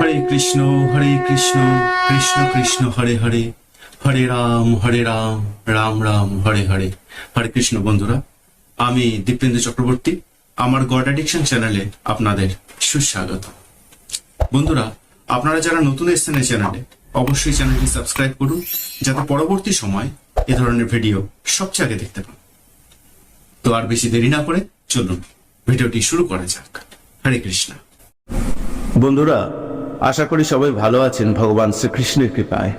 হরে কৃষ্ণ হরে কৃষ্ণ কৃষ্ণ কৃষ্ণ, হরে হরে হরে রাম হরে রাম রাম রাম, হরে হরে। হরে কৃষ্ণ বন্ধুরা, আমি দীপেন্দ্র চক্রবর্তী, আমার গড অ্যাডিকশন চ্যানেলে আপনাদের সুস্বাগত। বন্ধুরা, আপনারা যারা নতুন এসেছেন এই চ্যানেলে অবশ্যই চ্যানেলটি সাবস্ক্রাইব করুন, যাতে পরবর্তী সময় এ ধরনের ভিডিও সবচেয়ে আগে দেখতে পান। তো আর বেশি দেরি না করে চলুন ভিডিওটি শুরু করা যাক। হরে কৃষ্ণ। বন্ধুরা আশা করি সবাই ভালো আছেন, ভগবান শ্রীকৃষ্ণের কৃপায়।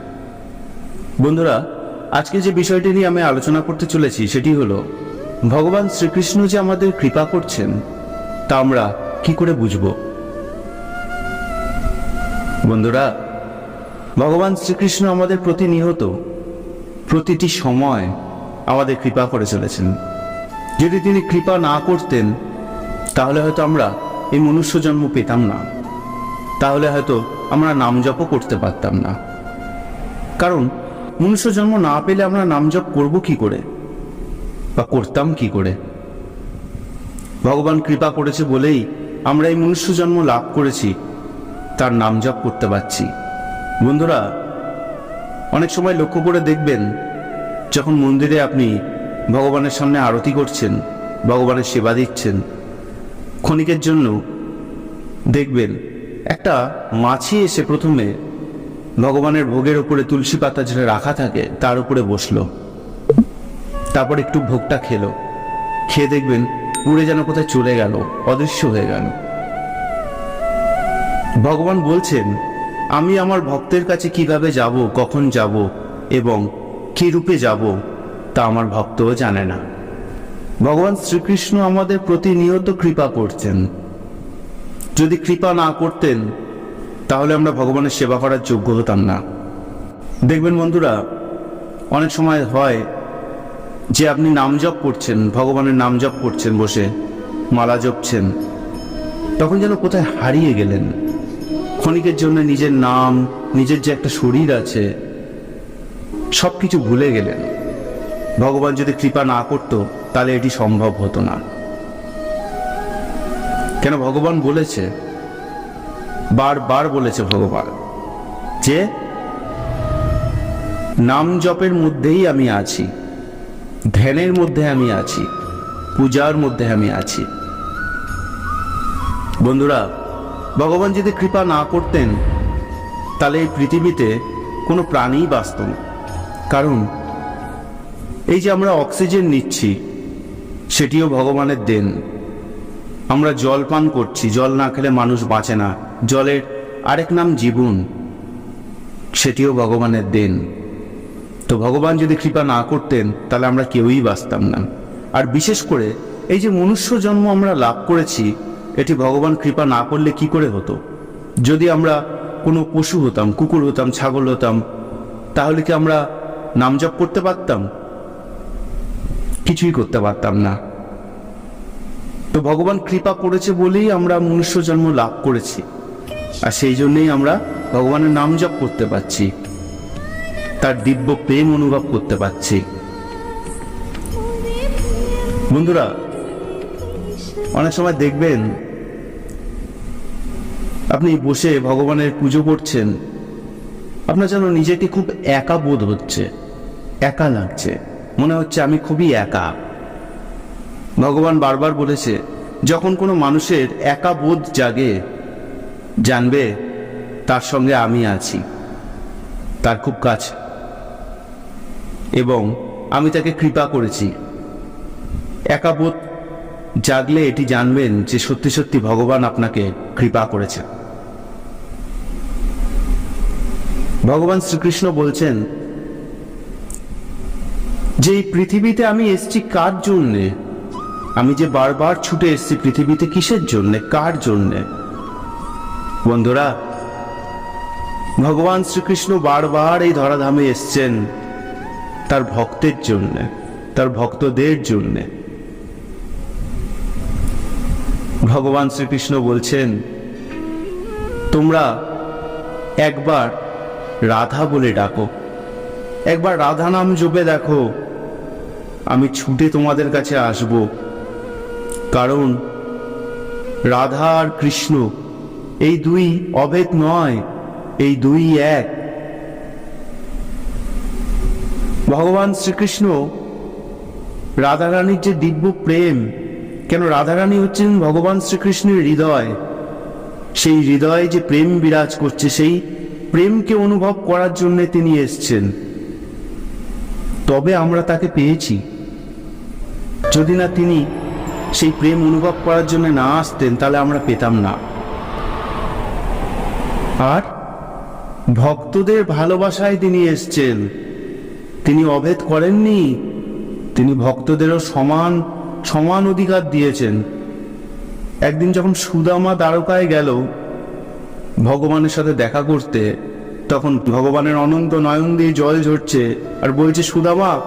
বন্ধুরা, আজকে যে বিষয়টি নিয়ে আমি আলোচনা করতে চলেছি সেটি হলো, ভগবান শ্রীকৃষ্ণ যে আমাদের কৃপা করছেন, তা আমরা কি করে বুঝব? বন্ধুরা, ভগবান শ্রীকৃষ্ণ আমাদের প্রতিনিহত, প্রতিটি সময় আমাদের কৃপা করে চলেছেন। যদি তিনি কৃপা না করতেন, তাহলে হয়তো আমরা এই মনুষ্য জন্ম পেতাম না। তাহলে হয়তো আমরা নাম জপও করতে পারতাম না। কারণ মনুষ্য জন্ম না পেলে আমরা নাম জপ করব কি করে? বা করতাম কি করে? ভগবান কৃপা করেছে বলেই আমরা এই মনুষ্য জন্ম লাভ করেছি, তার নাম জপ করতে পারছি। বন্ধুরা, অনেক সময় লক্ষ্য করে দেখবেন, যখন মন্দিরে আপনি ভগবানের সামনে আরতি করছেন, ভগবানের সেবা দিচ্ছেন, ক্ষণিকের জন্য দেখবেন একটা মাছি এসে প্রথমে ভগবানের ভোগের উপরে তুলসী পাতা যেটা রাখা থাকে, তার উপরে বসল। তারপর একটু ভোগটা খেলো। খেয়ে দেখবেন উড়ে যেন কোথায় চলে গেল, অদৃশ্য হয়ে গেল। ভগবান বলছেন, আমি আমার ভক্তের কাছে কীভাবে যাব, কখন যাব এবং কি রূপে যাব, তা আমার ভক্তও জানে না। ভগবান শ্রীকৃষ্ণ আমাদের প্রতিনিয়ত কৃপা করছেন। যদি কৃপা না করতেন, তাহলে আমরা ভগবানের সেবা করার যোগ্য হতাম না। দেখবেন বন্ধুরা, অনেক সময় হয় যে আপনি নাম জপ করছেন, ভগবানের নাম জপ করছেন বসে, মালা জপছেন, তখন যেন কোথায় হারিয়ে গেলেন। ক্ষণিকের জন্য নিজের নাম, নিজের যে একটা শরীর আছে সব কিছু ভুলে গেলেন। ভগবান যদি কৃপা না করতো, তাহলে এটি সম্ভব হতো না। কেন ভগবান বলেছে? বারবার বলেছে ভগবান যে, নাম জপের মধ্যেই আমি আছি, ধ্যানের মধ্যে আমি আছি, পূজার মধ্যে আমি আছি। বন্ধুরা, ভগবান যদি কৃপা না করতেন, তাহলে এই পৃথিবীতে কোনো প্রাণীই বাঁচত না। কারণ, এই যে আমরা অক্সিজেন নিচ্ছি, সেটিও ভগবানের দেন। আমরা জল পান করছি, জল না খেলে মানুষ বাঁচে না। জলের আরেক নাম জীবন, সেটিও ভগবানের দেন। তো ভগবান যদি কৃপা না করতেন, তাহলে আমরা কেউই বাঁচতাম না। আর বিশেষ করে এই যে মনুষ্য জন্ম আমরা লাভ করেছি, এটি ভগবান কৃপা না করলে কি করে হতো? যদি আমরা কোনো পশু হতাম, কুকুর হতাম, ছাগল হতাম, তাহলে কি আমরা নাম জপ করতে পারতাম? কিছুই করতে পারতাম না। তো ভগবান কৃপা করেছে বলেই আমরা মনুষ্য জন্ম লাভ করেছি। আর সেই জন্যই আমরা ভগবানের নাম জপ করতে পারছি। তার দিব্য প্রেম অনুভব করতে পারছি। বন্ধুরা, অনেক সময় দেখবেন আপনি বসে ভগবানের পুজো করছেন, আপনার যেন নিজেকে খুব একা বোধ হচ্ছে, একা লাগছে। মনে হচ্ছে আমি খুবই একা। ভগবান বারবার বলেছে, যখন কোনো মানুষের একা বোধ জাগে, জানবে, তার সঙ্গে আমি আছি, তার খুব কাছে। এবং আমি তাকে কৃপা করেছি। একা বোধ জাগলে এটি জানবেন যে সত্যি সত্যি ভগবান আপনাকে কৃপা করেছেন ভগবান শ্রীকৃষ্ণ বলছেন যে এই পৃথিবীতে আমি এসছি কার জন্যে? আমি যে বারবার ছুটে এসছি পৃথিবীতে কিসের জন্যে? কার জন্যে? বন্ধুরা, ভগবান শ্রীকৃষ্ণ বারবার এই ধরাধামে এসছেন তার ভক্তের জন্য, তার ভক্তদের জন্য। ভগবান শ্রীকৃষ্ণ বলছেন, তোমরা একবার রাধা বলে ডাকো। একবার রাধা নাম জপে দেখো। আমি ছুটে তোমাদের কাছে আসব। কারণ রাধা আর কৃষ্ণ এই দুই অভেদ নয়, এই দুই এক। ভগবান শ্রীকৃষ্ণ রাধারানীর যে দিব্য প্রেম, কেন রাধারানী হচ্ছেন ভগবান শ্রীকৃষ্ণের হৃদয়? সেই হৃদয়ে যে প্রেম বিরাজ করছে, সেই প্রেমকে অনুভব করার জন্য তিনি এসছেন। তবে আমরা তাকে পেয়েছি। যদি না তিনি সেই প্রেম অনুভব করার জন্য না আসতেন, তাহলে আমরা পেতাম না। আর? ভক্তদের ভালোবাসায় তিনি এসছেন। তিনি অভেদ করেননি। তিনি ভক্তদেরও সমান সমান অধিকার দিয়েছেন। একদিন যখন সুদামা দ্বারকায় গেল, ভগবানের সাথে দেখা করতে, তখন ভগবানের অনন্ত নয়ন দিয়ে জল ঝরছে আর বলছে, সুদামা,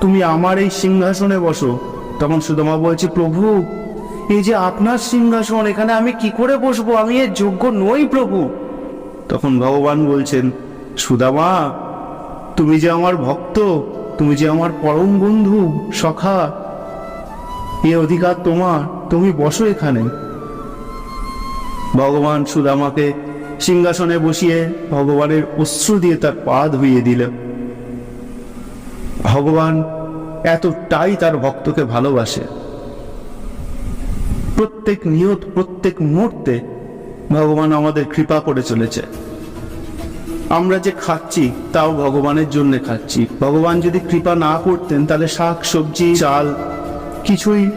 তুমি আমার এই সিংহাসনে বসো। তখন সুদামা বলছে, প্রভু, এই যে আপনার সিংহাসন, এখানে আমি কি করে বসবো? আমি এর যোগ্য নই, প্রভু। তখন ভগবান বলছেন, সুদামা, তুমি যে আমার ভক্ত, তুমি যে আমার পরম বন্ধু, সখা, এ অধিকার তোমার, তুমি বসো এখানে। ভগবান সুদামাকে সিংহাসনে বসিয়ে ভগবানের অশ্রু দিয়ে তার পা ধুইয়ে দিল। ভগবান এতটাই তার ভক্তকে ভালোবাসে। প্রত্যেক নিয়ত, প্রত্যেক মুহূর্তে ভগবান আমাদের কৃপা করে চলেছে। আমরা যে খাচ্ছি, তাও ভগবানের জন্য খাচ্ছি। ভগবান যদি কৃপা না করতেন, তাহলে শাক, সবজি, চাল কিছুই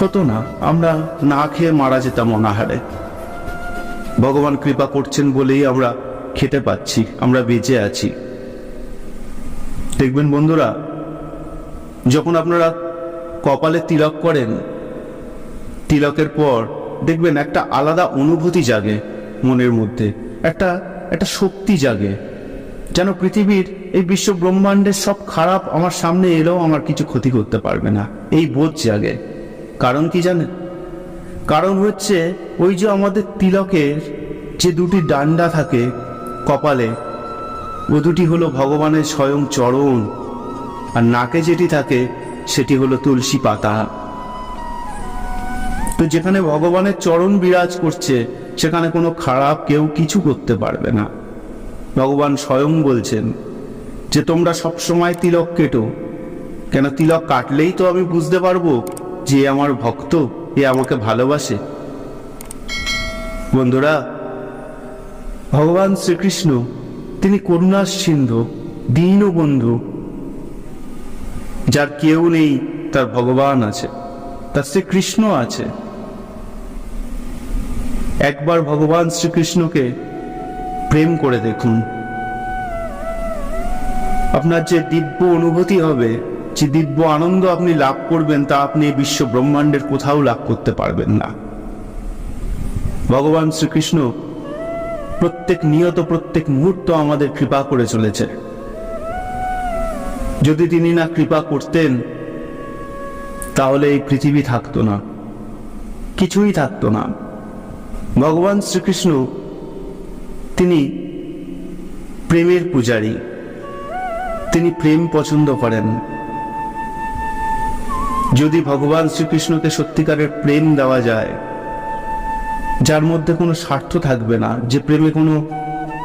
হতো না। আমরা না খেয়ে মারা যেতাম অনাহারে। ভগবান কৃপা করছেন বলেই আমরা খেতে পাচ্ছি, আমরা বেঁচে আছি। দেখবেন বন্ধুরা যখন আপনারা কপালে তিলক করেন, তিলকের পর দেখবেন একটা আলাদা অনুভূতি জাগে মনের মধ্যে, একটা একটা শক্তি জাগে। যেন পৃথিবীর এই বিশ্ব ব্রহ্মাণ্ডের সব খারাপ আমার সামনে এলেও আমার কিছু ক্ষতি করতে পারবে না। এই বোধ জাগে। কারণ কি জানেন? কারণ হচ্ছে ওই যে আমাদের তিলকের যে দুটি ডান্ডা থাকে কপালে, ও দুটি হলো ভগবানের স্বয়ং চরণ। আর নাকে যেটি থাকে, সেটি হলো তুলসী পাতা। তো যেখানে ভগবানের চরণ বিরাজ করছে, সেখানে কোনো খারাপ কেউ কিছু করতে পারবে না। ভগবান স্বয়ং বলছেন যে, তোমরা সব সময় তিলক কেটো। কেন তিলক কাটলেই তো আমি বুঝতে পারব যে আমার ভক্ত, এ আমাকে ভালোবাসে। বন্ধুরা, ভগবান শ্রীকৃষ্ণ, তিনি করুণার সিন্ধু, দীনবন্ধু যার কেউ নেই, তার ভগবান আছে, তার শ্রীকৃষ্ণ আছে। একবার ভগবান শ্রীকৃষ্ণকে প্রেম করে দেখুন। আপনার যে দিব্য অনুভূতি হবে, যে দিব্য আনন্দ আপনি লাভ করবেন, তা আপনি বিশ্ব ব্রহ্মাণ্ডের কোথাও লাভ করতে পারবেন না। ভগবান শ্রীকৃষ্ণ প্রত্যেক নিয়ত, প্রত্যেক মুহূর্ত আমাদের কৃপা করে চলেছে। যদি তিনি না কৃপা করতেন, তাহলে এই পৃথিবী থাকতো না। কিছুই থাকতো না। ভগবান শ্রীকৃষ্ণ তিনি প্রেমের পূজারী। তিনি প্রেম পছন্দ করেন। যদি ভগবান শ্রীকৃষ্ণকে সত্যিকারের প্রেম দেওয়া যায়, যার মধ্যে কোনো স্বার্থ থাকবে না, যে প্রেমে কোনো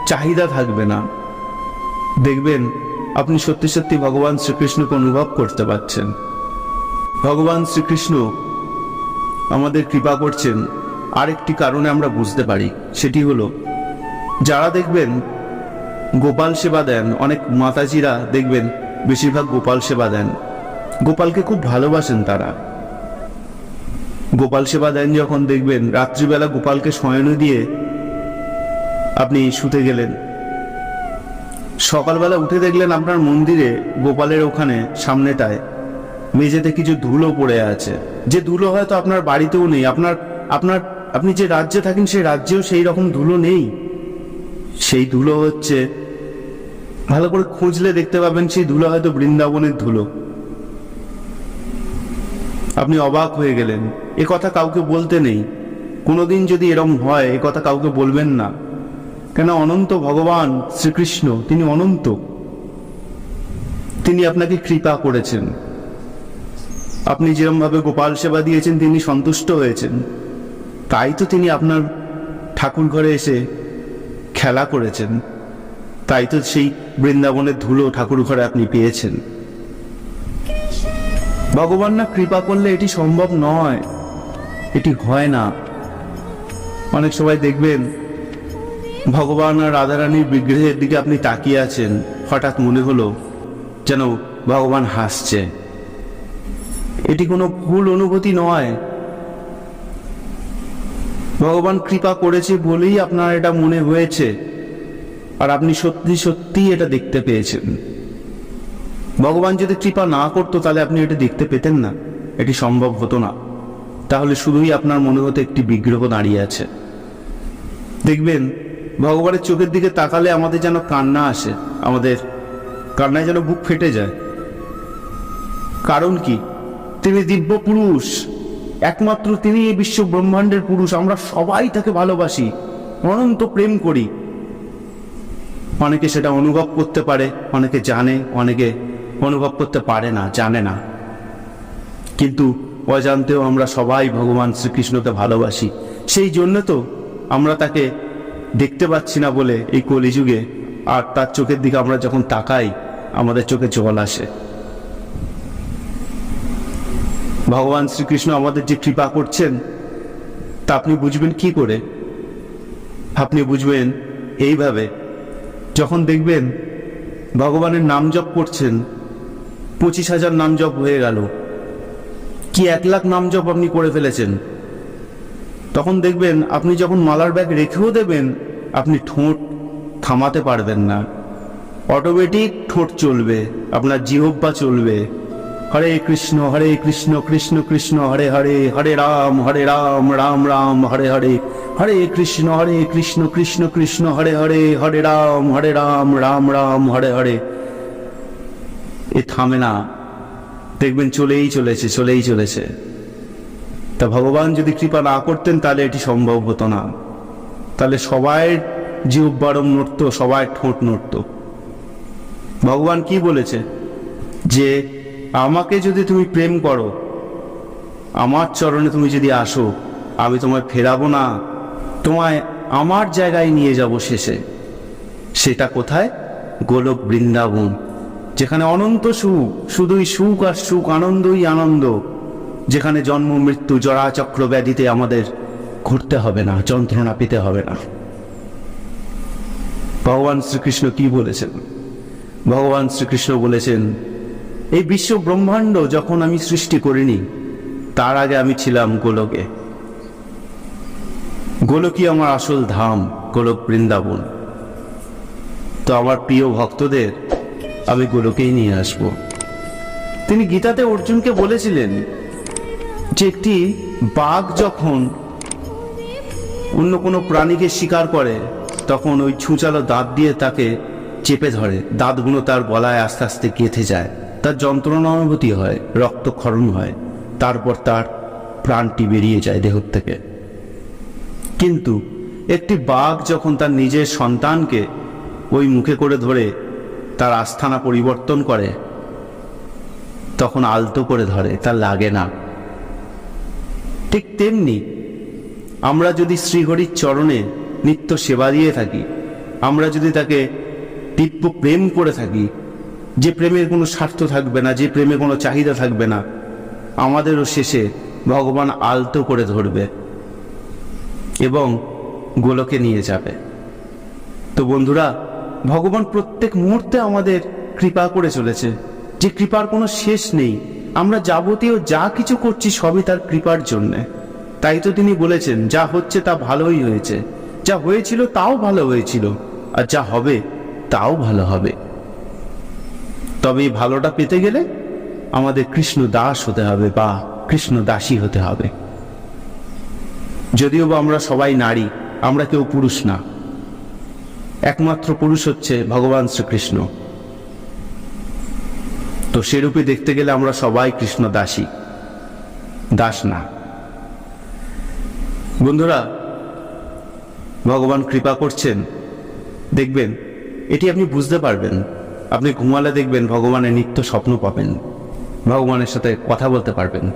চাহিদা থাকবে না, দেখবেন আপনি সত্যি সত্যি ভগবান শ্রীকৃষ্ণকে অনুভব করতে পারছেন। ভগবান শ্রীকৃষ্ণ আমাদের কৃপা করছেন। আরেকটি কারণে আমরা বুঝতে পারি, সেটি হলো, যারা দেখবেন গোপাল সেবা দেন, অনেক মাতাজিরা দেখবেন বেশিরভাগ গোপাল সেবা দেন। গোপালকে খুব ভালোবাসেন তারা। গোপাল সেবা দেন যখন দেখবেন, রাত্রিবেলা গোপালকে শয়নে দিয়ে আপনি শুতে গেলেন। সকালবেলা উঠে দেখলেন আপনার মন্দিরে গোপালের ওখানে সামনেটায় মেঝেতে কিছু ধুলো পড়ে আছে। যে ধুলো হয়তো আপনার বাড়িতেও নেই, আপনার আপনার, আপনি যে রাজ্যে থাকেন সেই রাজ্যেও সেই রকম ধুলো নেই। সেই ধুলো হচ্ছে, ভালো করে খুঁজলে দেখতে পাবেন সেই ধুলো হয়তো বৃন্দাবনের ধুলো। আপনি অবাক হয়ে গেলেন, এ কথা কাউকে বলতে নেই। কোনোদিন যদি এরম হয়, এ কথা কাউকে বলবেন না। কেন অনন্ত ভগবান শ্রীকৃষ্ণ, তিনি অনন্ত। তিনি আপনাকে কৃপা করেছেন। আপনি যেরকম ভাবে গোপাল সেবা দিয়েছেন, তিনি সন্তুষ্ট হয়েছেন। তাই তো তিনি আপনার ঠাকুর ঘরে এসে খেলা করেছেন। তাই তো সেই বৃন্দাবনের ধুলো ঠাকুর ঘরে আপনি পেয়েছেন। ভগবান না কৃপা করলে এটি সম্ভব নয়, এটি হয় না। অনেক সময় দেখবেন ভগবান আর রাধারানীর বিগ্রহের দিকে আপনি তাকিয়ে আছেন, হঠাৎ মনে হলো যেন ভগবান হাসছে। এটি কোনো ভুল অনুভূতি নয়। ভগবান কৃপা করেছে বলেই আপনার এটা মনে হয়েছে, আর আপনি সত্যি সত্যি এটা দেখতে পেয়েছেন। ভগবান যদি কৃপা না করতো, তাহলে আপনি এটা দেখতে পেতেন না। এটি সম্ভব হতো না। তাহলে শুধুই আপনার মনে হতো একটি বিগ্রহ দাঁড়িয়ে আছে। দেখবেন ভগবানের চোখের দিকে তাকালে আমাদের যেন কান্না আসে, আমাদের কান্নায় যেন বুক ফেটে যায়। কারণ কি? তিনি দিব্য পুরুষ, একমাত্র তিনি এই বিশ্ব ব্রহ্মাণ্ডের পুরুষ, আমরা সবাই তাকে ভালোবাসি, অনন্ত প্রেম করি। অনেকে সেটা অনুভব করতে পারে, অনেকে জানে, অনেকে অনুভব করতে পারে না, জানে না। কিন্তু অজান্তেও আমরা সবাই ভগবান শ্রীকৃষ্ণকে ভালোবাসি। সেই জন্য তো আমরা তাকে দেখতে পাচ্ছি না বলে এই কলিযুগে। আর তার চোখের দিকে আমরা যখন তাকাই, আমাদের চোখে জল আসে। ভগবান শ্রীকৃষ্ণ আমাদের যে কৃপা করছেন, তা আপনি বুঝবেন কি করে? আপনি বুঝবেন এইভাবে, যখন দেখবেন ভগবানের নাম জপ করছেন, পঁচিশ হাজার নাম জপ হয়ে গেল। কি এক লাখ নাম জপ আপনি করে ফেলেছেন? তখন দেখবেন আপনি যখন মালার ব্যাগ রেখেও দেবেন, আপনি ঠোঁট থামাতে পারবেন না। অটোমেটিক ঠোঁট চলবে, আপনার জিহব্বা চলবে। হরে কৃষ্ণ হরে কৃষ্ণ কৃষ্ণ কৃষ্ণ, হরে হরে হরে রাম হরে রাম রাম রাম, হরে হরে। হরে কৃষ্ণ হরে কৃষ্ণ কৃষ্ণ কৃষ্ণ, হরে হরে হরে রাম হরে রাম রাম রাম, হরে হরে। এ থামে না। দেখবেন চলেই চলেছে চলেই চলেছে। তা ভগবান যদি কৃপা না করতেন, তাহলে এটি সম্ভব হতো না। তাহলে সবাই জিহ্বারম নড়তো, সবাই ঠোঁট নড়তো। ভগবান কি বলেছে? যে, আমাকে যদি তুমি প্রেম করো, আমার চরণে তুমি যদি আসো, আমি তোমায় ফেরাবো না, তোমায় আমার জায়গায় নিয়ে যাব শেষে। সেটা কোথায়? গোলক বৃন্দাবন, যেখানে অনন্ত সুখ, শুধুই সুখ আর সুখ, আনন্দই আনন্দ। যেখানে জন্ম, মৃত্যু, জরাচক্র ব্যাধিতে আমাদের ঘুরতে হবে না, যন্ত্রণা পেতে হবে না। ভগবান শ্রীকৃষ্ণ কি বলেছেন? ভগবান শ্রীকৃষ্ণ বলেছেন, এই বিশ্ব ব্রহ্মাণ্ড যখন আমি সৃষ্টি করিনি, তার আগে আমি ছিলাম গোলকে। গোলকই আমার আসল ধাম, গোলক বৃন্দাবন। তো আমার প্রিয় ভক্তদের, আমি গোলকেই নিয়ে আসব। তিনি গীতাতে অর্জুনকে বলেছিলেন যে একটি বাঘ যখন অন্য কোনো প্রাণীকে শিকার করে, তখন ওই ছুঁচালো দাঁত দিয়ে তাকে চেপে ধরে। দাঁতগুলো তার গলায় আস্তে আস্তে গেঁথে যায়। তার যন্ত্রণা অনুভূতি হয়, রক্তক্ষরণ হয়। তারপর তার প্রাণটি বেরিয়ে যায় দেহ থেকে। কিন্তু একটি বাঘ যখন তার নিজের সন্তানকে ওই মুখে করে ধরে, তার আস্থানা পরিবর্তন করে, তখন আলতো করে ধরে, তার লাগে না। ঠিক তেমনি আমরা যদি শ্রীহরির চরণে নিত্য সেবা দিয়ে থাকি, আমরা যদি তাকে দিব্য প্রেম করে থাকি, যে প্রেমের কোনো স্বার্থ থাকবে না, যে প্রেমে কোনো চাহিদা থাকবে না, আমাদেরও শেষে ভগবান আলতো করে ধরবে এবং গোলকে নিয়ে যাবে। তো বন্ধুরা, ভগবান প্রত্যেক মুহূর্তে আমাদের কৃপা করে চলেছে। যে কৃপার কোনো শেষ নেই আমরা যাবতীয় যা কিছু করছি সবই তার কৃপার জন্যে। তাই তো তিনি বলেছেন, যা হচ্ছে তা ভালোই হয়েছে। যা হয়েছিল তাও ভালো হয়েছিল, আর যা হবে তাও ভালো হবে। তবে এই ভালোটা পেতে গেলে আমাদের কৃষ্ণ দাস হতে হবে, বা কৃষ্ণ দাসী হতে হবে। যদিও বা আমরা সবাই নারী, আমরা কেউ পুরুষ না। একমাত্র পুরুষ হচ্ছে ভগবান শ্রীকৃষ্ণ। তো সেরূপে দেখতে গেলে আমরা সবাই কৃষ্ণ দাসী। দাস না। বন্ধুরা, ভগবান কৃপা করছেন। দেখবেন, এটি আপনি বুঝতে পারবেন। আপনি ঘুমালে দেখবেন ভগবানের নিত্য স্বপ্ন পাবেন। ভগবানের সাথে কথা বলতে পারবেন।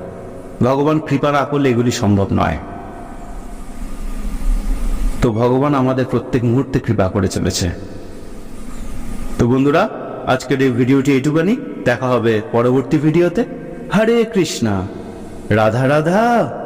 ভগবান কৃপা না করলে এগুলি সম্ভব নয়। তো ভগবান আমাদের প্রত্যেক মুহূর্তে কৃপা করে চলেছে। তো বন্ধুরা, আজকের এই ভিডিওটি এইটুকানি দেখা হবে পরবর্তী ভিডিওতে। হরে কৃষ্ণা। রাধা রাধা।